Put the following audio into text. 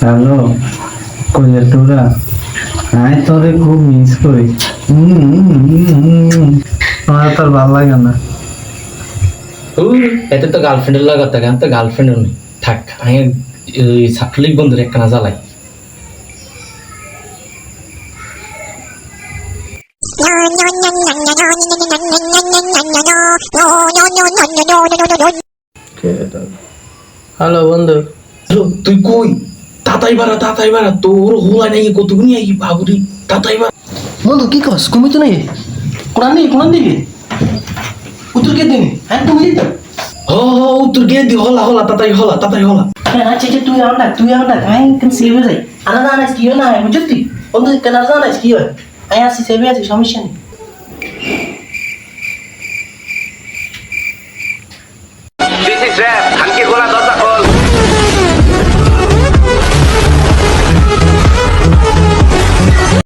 Hello কইলে তোরা? আয় তোরে খুব মিস করি। আমার তোর ভালো লাগে না। এতে তো গার্লফ্রেন্ডের লাগাতে গান তো গার্লফ্রেন্ডও নেই। থাক আমি ছাত্রলীগ বন্ধুর একটা না জ্বালাই। হ্যালো বন্ধু। হ্যালো, তুই কই? বন্ধু কি কস? ঘুমিত নাই? কোরআন নেই কোরআন দিকে? উত্তর কে দিনে হ্যাঁ তুমি দিতে হ উত্তর কে দি হলা হলা তাতাই হলা তাতাই হলা। হ্যাঁ আচ্ছা, আচ্ছা তুই আনা তুই আনা না কাই কেন সিলেবে যাই। আর না না কি না বুঝছিস তুই? বন্ধু কেন আর না কি হয়? আমি আসি সেবে আসি সমস্যা নেই। This is rap.